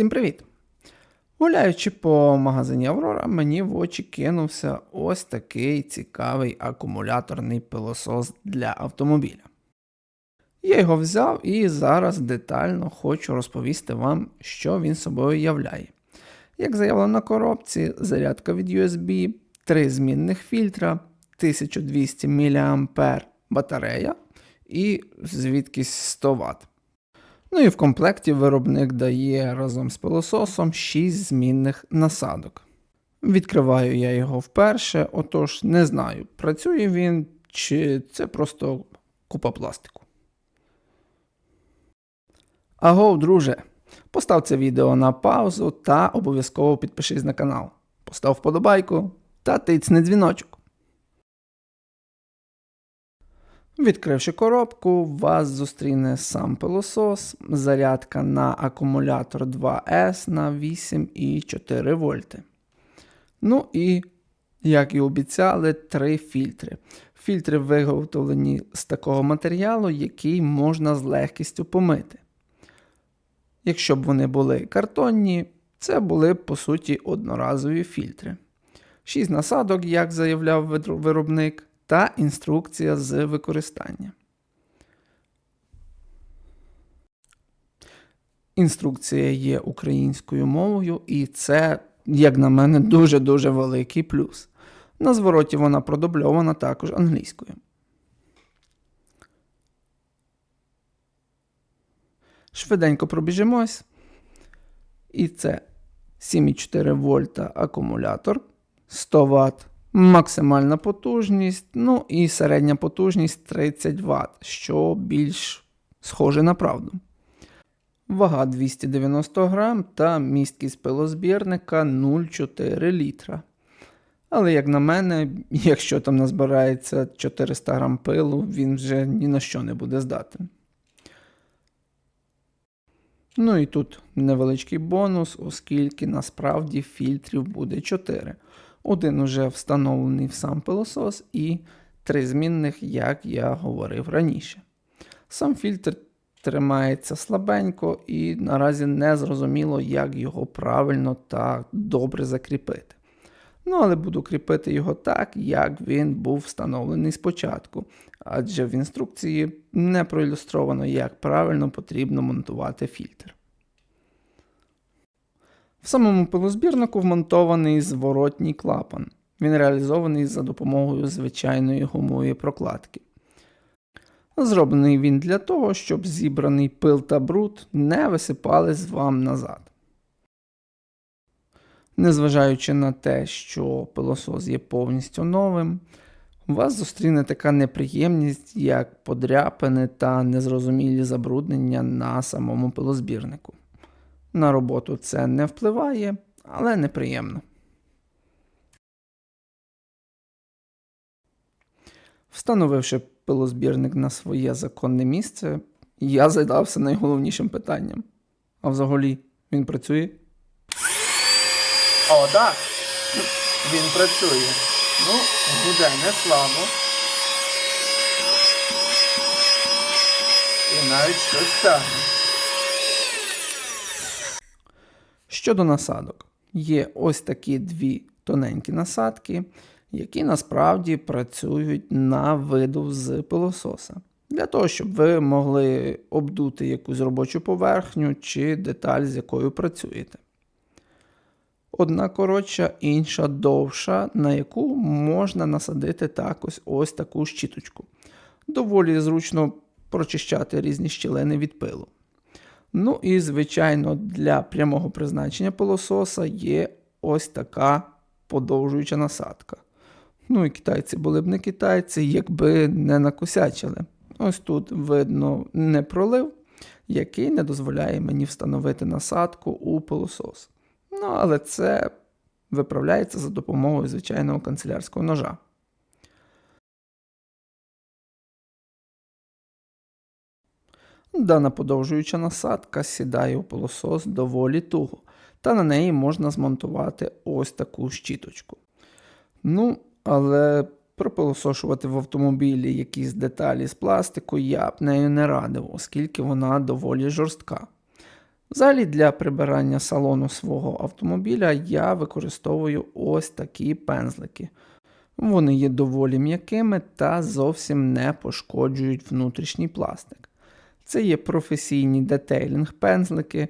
Всім привіт! Гуляючи по магазині Аврора, мені в очі кинувся ось такий цікавий акумуляторний пилосос для автомобіля. Я його взяв і зараз детально хочу розповісти вам, що він собою являє. Як заявлено на коробці, зарядка від USB, три змінних фільтра, 1200 мА батарея і звідкись 100 Вт. Ну і в комплекті виробник дає разом з пилососом 6 змінних насадок. Відкриваю я його вперше, отож не знаю, працює він чи це просто купа пластику. Аго, друже, постав це відео на паузу та обов'язково підпишись на канал. Постав вподобайку та тицни дзвіночок. Відкривши коробку, вас зустріне сам пилосос, зарядка на акумулятор 2S на 8,4 вольти. Ну і, як і обіцяли, три фільтри. Фільтри виготовлені з такого матеріалу, який можна з легкістю помити. Якщо б вони були картонні, це були по суті одноразові фільтри. Шість насадок, як заявляв виробник та інструкція з використання. Інструкція є українською мовою, і це, як на мене, дуже-дуже великий плюс. На звороті вона продубльована також англійською. Швиденько пробіжимось. І це 7,4 вольта акумулятор 100 Вт максимальна потужність, ну і середня потужність 30 Вт, що більш схоже на правду. Вага 290 грам та місткість пилозбірника 0,4 літра. Але, як на мене, якщо там назбирається 400 грам пилу, він вже ні на що не буде здатен. Ну і тут невеличкий бонус, оскільки насправді фільтрів буде 4. Один уже встановлений в сам пилосос і три змінних, як я говорив раніше. Сам фільтр тримається слабенько і наразі не зрозуміло, як його правильно та добре закріпити. Ну, але буду кріпити його так, як він був встановлений спочатку, адже в інструкції не проілюстровано, як правильно потрібно монтувати фільтр. В самому пилозбірнику вмонтований зворотній клапан. Він реалізований за допомогою звичайної гумової прокладки. Зроблений він для того, щоб зібраний пил та бруд не висипались вам назад. Незважаючи на те, що пилосос є повністю новим, вас зустріне така неприємність, як подряпини та незрозумілі забруднення на самому пилозбірнику. На роботу це не впливає, але неприємно. Встановивши пилозбірник на своє законне місце, я задався найголовнішим питанням. А взагалі він працює? О, так. Він працює. Ну, буде не слабо. І навіть щось тягне. Щодо насадок, є ось такі дві тоненькі насадки, які насправді працюють на виду з пилососа. Для того, щоб ви могли обдути якусь робочу поверхню чи деталь, з якою працюєте. Одна коротша, інша довша, на яку можна насадити також ось таку щіточку. Доволі зручно прочищати різні щілини від пилу. Ну і, звичайно, для прямого призначення пилососа є ось така подовжуюча насадка. Ну і китайці були б не китайці, якби не накосячили. Ось тут видно не пролив, який не дозволяє мені встановити насадку у пилосос. Ну, але це виправляється за допомогою звичайного канцелярського ножа. Дана подовжуюча насадка сідає у пилосос доволі туго, та на неї можна змонтувати ось таку щіточку. Ну, але пропилосошувати в автомобілі якісь деталі з пластику я б нею не радив, оскільки вона доволі жорстка. Взагалі для прибирання салону свого автомобіля я використовую ось такі пензлики. Вони є доволі м'якими та зовсім не пошкоджують внутрішній пластик. Це є професійні детейлінг пензлики.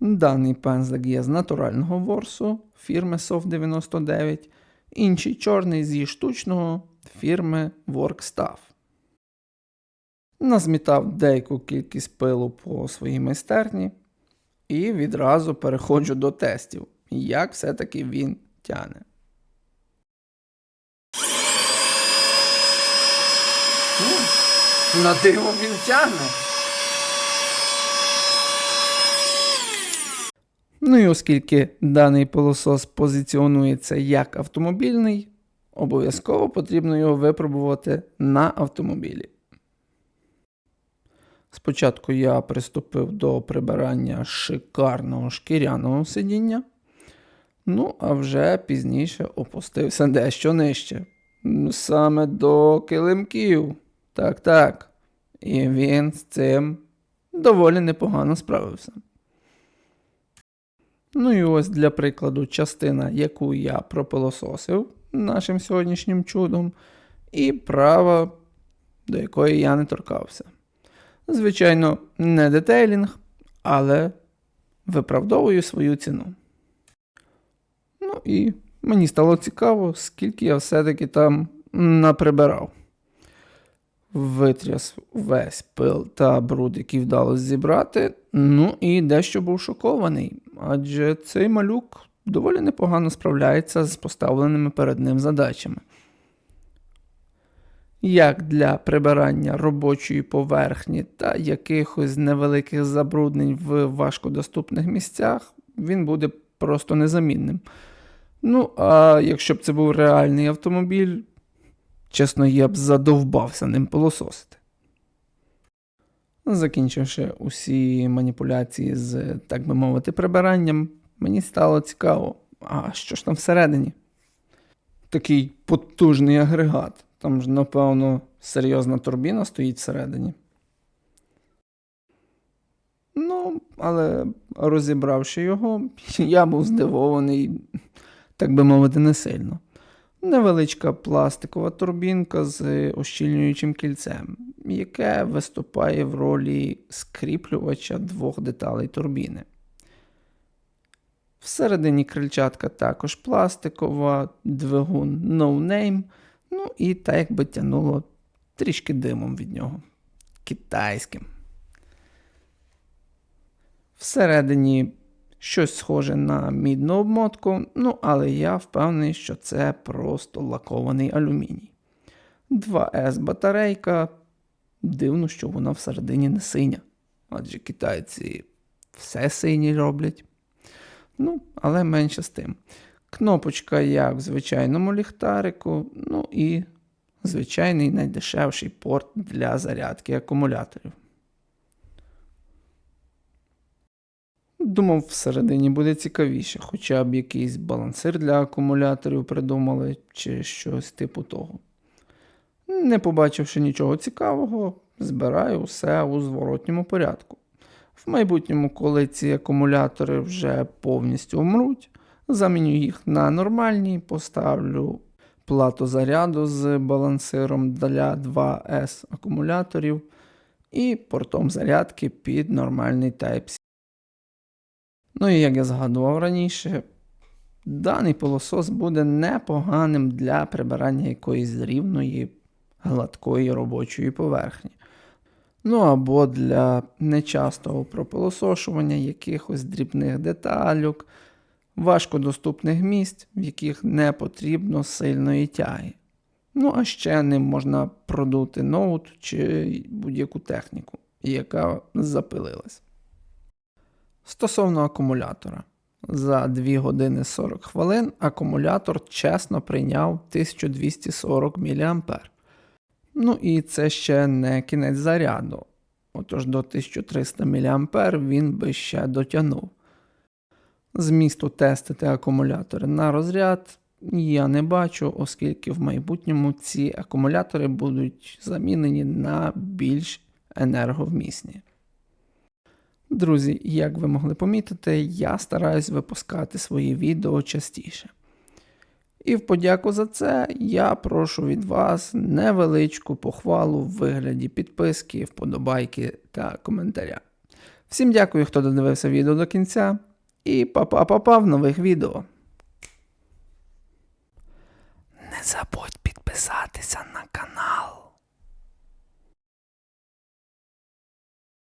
Даний пензлик є з натурального ворсу фірми SOF 99, інший чорний зі штучного фірми Workstaff. Назмітав деяку кількість пилу по своїй майстерні і відразу переходжу до тестів, як все-таки він тяне. На диво він тягне. Ну і оскільки даний пилосос позиціонується як автомобільний, обов'язково потрібно його випробувати на автомобілі. Спочатку я приступив до прибирання шикарного шкіряного сидіння, ну а вже пізніше опустився дещо нижче. Саме до килимків. Так, так. І він з цим доволі непогано справився. Ну і ось для прикладу частина, яку я пропилососив нашим сьогоднішнім чудом, і права, до якої я не торкався. Звичайно, не детейлінг, але виправдовую свою ціну. Ну і мені стало цікаво, скільки я все-таки там наприбирав. Витряс весь пил та бруд, який вдалося зібрати. Ну і дещо був шокований, адже цей малюк доволі непогано справляється з поставленими перед ним задачами. Як для прибирання робочої поверхні та якихось невеликих забруднень в важкодоступних місцях, він буде просто незамінним. Ну, а якщо б це був реальний автомобіль, чесно, я б задовбався ним пилососити. Закінчивши усі маніпуляції з, так би мовити, прибиранням, мені стало цікаво, а що ж там всередині? Такий потужний агрегат. Там ж, напевно, серйозна турбіна стоїть всередині. Ну, але розібравши його, я був здивований, так би мовити, не сильно. Невеличка пластикова турбінка з ощільнюючим кільцем, яке виступає в ролі скріплювача двох деталей турбіни. Всередині крильчатка також пластикова, двигун No Name, ну і так якби тянуло трішки димом від нього. Китайським. Всередині щось схоже на мідну обмотку, ну але я впевнений, що це просто лакований алюміній. 2С батарейка. Дивно, що вона всередині не синя. Адже китайці все сині роблять. Ну, але менше з тим. Кнопочка, як в звичайному ліхтарику, ну і звичайний найдешевший порт для зарядки акумуляторів. Думав, всередині буде цікавіше, хоча б якийсь балансир для акумуляторів придумали чи щось типу того. Не побачивши нічого цікавого, збираю все у зворотньому порядку. В майбутньому, коли ці акумулятори вже повністю вмруть, заміню їх на нормальні, поставлю плату заряду з балансиром для 2S акумуляторів і портом зарядки під нормальний Type-C. Ну і як я згадував раніше, даний пилосос буде непоганим для прибирання якоїсь рівної, гладкої робочої поверхні. Ну або для нечастого пропилосошування якихось дрібних деталюк, важкодоступних місць, в яких не потрібно сильної тяги. Ну, а ще ним можна продути ноут чи будь-яку техніку, яка запилилась. Стосовно акумулятора. За 2 години 40 хвилин акумулятор чесно прийняв 1240 мА. Ну і це ще не кінець заряду. Отож до 1300 мА він би ще дотягнув. Змісту тестити акумулятори на розряд я не бачу, оскільки в майбутньому ці акумулятори будуть замінені на більш енерговмісні. Друзі, як ви могли помітити, я стараюсь випускати свої відео частіше. І в подяку за це я прошу від вас невеличку похвалу в вигляді підписки, вподобайки та коментаря. Всім дякую, хто додивився відео до кінця, і па-па-па-па в нових відео. Не забудь підписатися на канал.